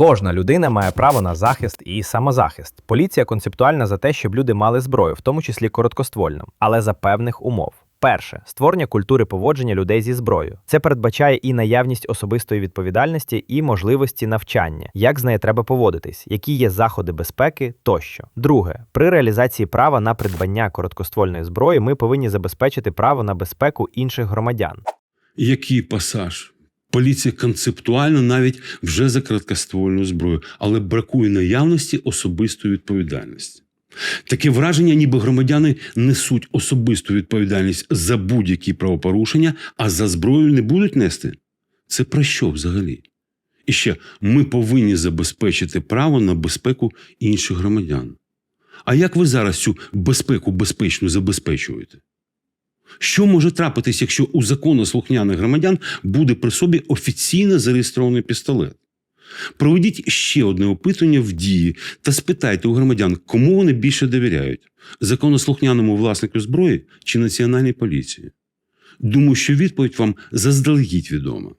Кожна людина має право на захист і самозахист. Поліція концептуальна за те, щоб люди мали зброю, в тому числі короткоствольну, але за певних умов. Перше створення культури поводження людей зі зброєю. Це передбачає і наявність особистої відповідальності, і можливості навчання, як з нею треба поводитись, які є заходи безпеки тощо. Друге, при реалізації права на придбання короткоствольної зброї ми повинні забезпечити право на безпеку інших громадян. Який пасаж? Поліція концептуально навіть вже за короткоствольну зброю, але бракує наявності особистої відповідальності. Таке враження, ніби громадяни несуть особисту відповідальність за будь-які правопорушення, а за зброю не будуть нести. Це про що взагалі? І ще ми повинні забезпечити право на безпеку інших громадян. А як ви зараз цю безпеку безпечно забезпечуєте? Що може трапитись, якщо у законослухняних громадян буде при собі офіційно зареєстрований пістолет? Проведіть ще одне опитування в дії та спитайте у громадян, кому вони більше довіряють законослухняному власнику зброї чи національній поліції. Думаю, що відповідь вам заздалегідь відома.